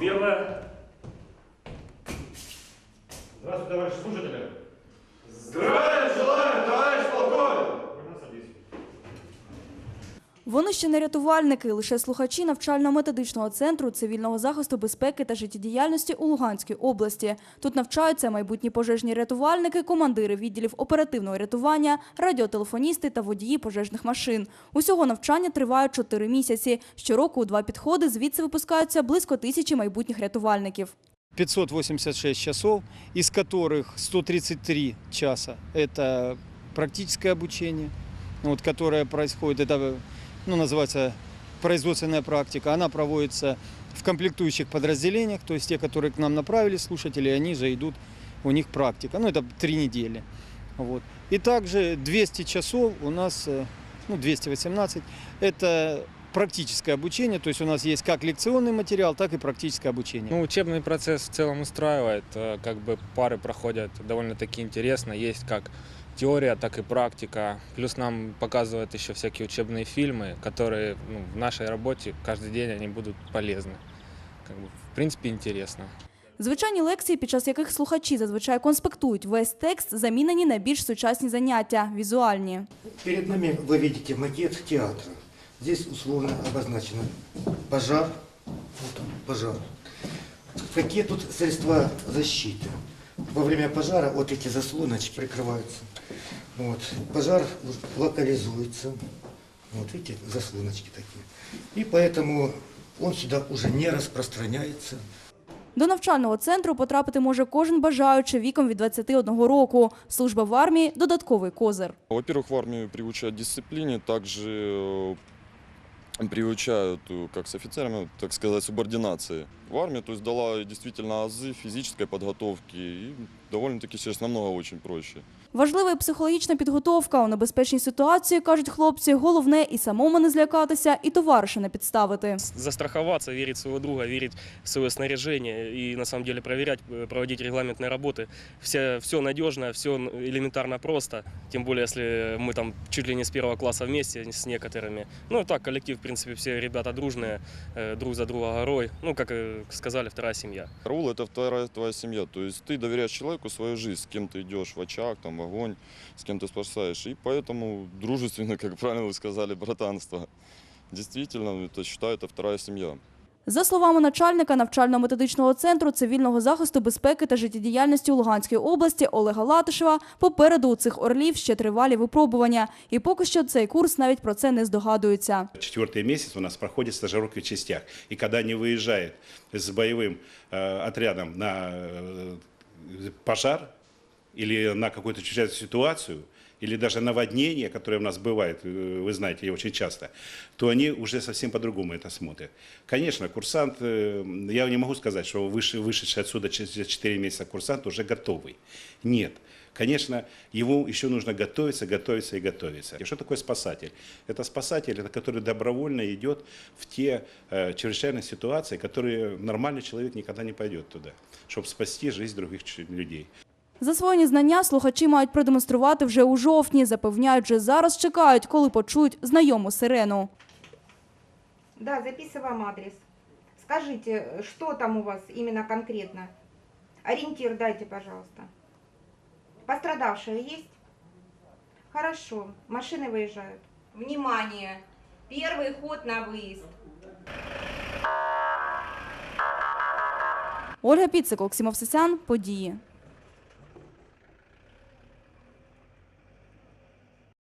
Смело. Здравствуйте, товарищи служители. Здравия Вони ще не рятувальники, лише слухачі навчально-методичного центру цивільного захисту безпеки та життєдіяльності у Луганській області. Тут навчаються майбутні пожежні рятувальники, командири відділів оперативного рятування, радіотелефоністи та водії пожежних машин. Усього навчання триває 4 місяці. Щороку у два підходи звідси випускаються близько тисячі майбутніх рятувальників. 586 часов, из которых 133 часа – это практическое обучение, вот, которое происходит, это ну, называется производственная практика. Она проводится в комплектующих подразделениях, то есть те, которые к нам направили слушатели, они же идут, у них практика. Ну, это три недели. Вот. И также 200 часов у нас, э, ну, 218, это практическое обучение, то есть у нас есть как лекционный материал, так и практическое обучение. Ну, учебный процесс в целом устраивает. Э, Как бы пары проходят довольно-таки интересно. Есть как теория, так и практика. Плюс нам показывают еще всякие учебные фильмы, которые ну, в нашей работе каждый день они будут полезны. Как бы, в принципе, интересно. Звичайні лекції, під час яких слухачі зазвичай конспектують весь текст, замінені на більш сучасні заняття – візуальні. Перед нами вы видите макет театра. Здесь условно обозначено пожар. Вот он, пожар. Какие тут средства защиты? Во время пожара вот эти заслоночки прикрываются. Вот. Пожар локализуется. Вот видите, заслоночки такие. И поэтому он сюда уже не распространяется. До навчального центру потрапити може кожен бажаючий віком від 21 року. Служба в армії – додатковий козир. Во-первых, в армию приучают дисциплине, также э, приучают, э, как с офицерами, так сказать, субординации. В армию, то есть дала действительно азы физической подготовки и довольно-таки сейчас намного очень проще. Важлива і психологічна підготовка. У небезпечній ситуації, кажуть хлопці, головне і самому не злякатися, і товариша не підставити. Застраховаться, верить в своего друга, верить в свое снаряжение и на самом деле проверять, э, проводить регламентные работы. Все, все надежно, все элементарно просто. Тем более, если мы там чуть ли не с первого класса вместе с некоторыми. Ну так, коллектив, в принципе, все ребята дружные, э, друг за друга горой. Ну, как э, сказали, вторая семья. Караул – это вторая твоя семья, то есть ты доверяешь человеку свою жизнь, с кем ты идешь в очаг, там, в огонь, с кем ты спасаешь. И поэтому дружественно, как правильно вы сказали, братанство. Действительно, это считаю, это вторая семья. За словами начальника навчально-методичного центру цивільного захисту безпеки та життєдіяльності у Луганській області Олега Латишева, попереду у цих орлів ще тривалі випробування. І поки що цей курс навіть про це не здогадується. Четвертый месяц у нас проходит стажировки в частях. И когда они выезжают с боевым э, отрядом на э, пожар Или на какую-то чрезвычайную ситуацию, или даже наводнение, которое у нас бывает, э, вы знаете, и очень часто, то они уже совсем по-другому это смотрят. Конечно, курсант, э, я не могу сказать, что выше, вышедший отсюда через 4 месяца курсант уже готовый. Нет. Конечно, ему еще нужно готовиться, готовиться и готовиться. И что такое спасатель? Это спасатель, это который добровольно идет в те э, чрезвычайные ситуации, которые нормальный человек никогда не пойдет туда, чтобы спасти жизнь других людей. Засвоєні знання слухачі мають продемонструвати вже у жовтні. Запевняють, вже зараз чекають, коли почують знайому сирену. Да, записываем адрес. Скажите, что там у вас именно конкретно? Ориентир дайте, пожалуйста. Пострадавшие есть? Хорошо, машины выезжают. Внимание! Первый ход на выезд. Ольга Піцик, Оксимов Сосян, події.